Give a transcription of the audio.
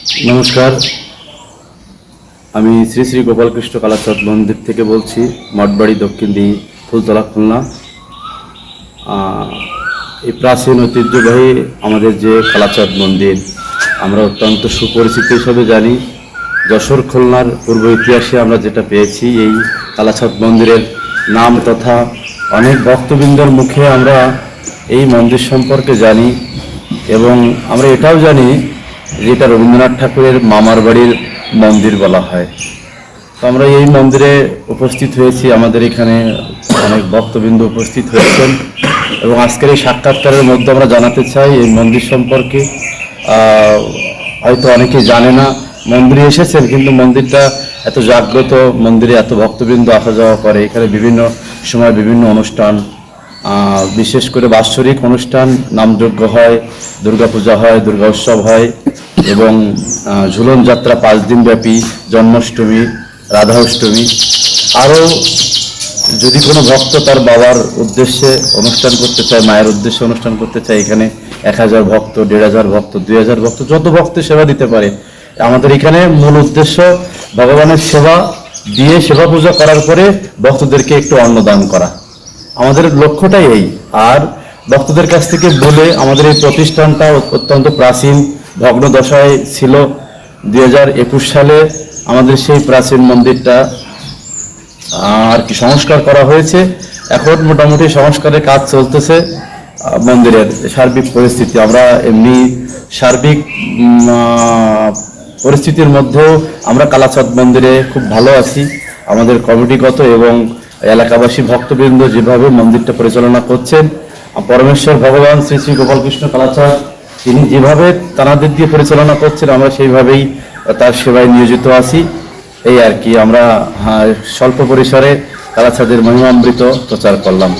নমস্কার। আমি শ্রী শ্রী গোপালকৃষ্ণ কালাচাঁদ মন্দির থেকে বলছি, মঠবাড়ি দক্ষিণ দিঘি ফুলতলা, খুলনা। এই প্রাচীন ঐতিহ্যবাহী আমাদের যে কালাচাঁদ মন্দির, আমরা অত্যন্ত সুপরিচিত হিসাবে জানি। যশোর, খুলনার পূর্ব ইতিহাসে আমরা যেটা পেয়েছি, এই কালাচাঁদ মন্দিরের নাম তথা অনেক ভক্তবৃন্দর মুখে আমরা এই মন্দির সম্পর্কে জানি এবং আমরা এটাও জানি যে এটা রবীন্দ্রনাথ ঠাকুরের মামার বাড়ির মন্দির বলা হয়। তো আমরা এই মন্দিরে উপস্থিত হয়েছি, আমাদের এখানে অনেক ভক্তবৃন্দ উপস্থিত হয়েছেন এবং আজকের এই সাক্ষাৎকারের মধ্যে আমরা জানাতে চাই এই মন্দির সম্পর্কে। হয়তো অনেকে জানে না, মন্দিরে এসেছেন কিন্তু মন্দিরটা এত জাগ্রত, মন্দিরে এত ভক্তবৃন্দ আসা যাওয়া করে, এখানে বিভিন্ন সময় বিভিন্ন অনুষ্ঠান বিশেষ করে বাৎসরিক অনুষ্ঠান নামযজ্ঞ হয়, দুর্গাপূজা হয়, দুর্গা উৎসব হয়। এবং ঝুলন যাত্রা পাঁচ দিন ব্যাপী, জন্মাষ্টমী রাধা অষ্টমী আরও যদি কোনো ভক্ত তার বাবার উদ্দেশ্যে অনুষ্ঠান করতে চায়, মায়ের উদ্দেশ্যে অনুষ্ঠান করতে চায়, এখানে এক হাজার ভক্ত, দেড় হাজার ভক্ত, দুই হাজার ভক্ত, যত ভক্ত সেবা দিতে পারে। আমাদের এখানে মূল উদ্দেশ্য ভগবানের সেবা দিয়ে সেবা পূজা করার পরে ভক্তদেরকে একটু অন্নদান করা। আমাদের লক্ষ্যটাই এই। আর ভক্তদের কাছ থেকে বলে আমাদের এই প্রতিষ্ঠানটা অত্যন্ত প্রাচীন। ভগ্ন দশায় ছিল দু হাজার একুশ সালে আমাদের সেই প্রাচীন মন্দিরটা আর কি সংস্কার করা হয়েছে। এখন মোটামুটি সংস্কারের কাজ চলতেছে মন্দিরের সার্বিক পরিস্থিতি। আমরা এমনি সার্বিক পরিস্থিতির মধ্যেও আমরা কালাচাঁদ মন্দিরে খুব ভালো আছি। আমাদের কমিটিগত এবং এলাকাবাসী ভক্তবৃন্দ যেভাবে মন্দিরটা পরিচালনা করছেন পরমেশ্বর ভগবান শ্রী শ্রী গোপালকৃষ্ণ কালাচাঁদ তিনি যেভাবে তানাদের দিয়ে পরিচালনা করছেন আমরা সেইভাবেই তার সেবায় নিয়োজিত আছি। এই আর কি আমরা হ্যাঁ, স্বল্প পরিসরে কালাছাদের মহিমামৃত প্রচার করলাম।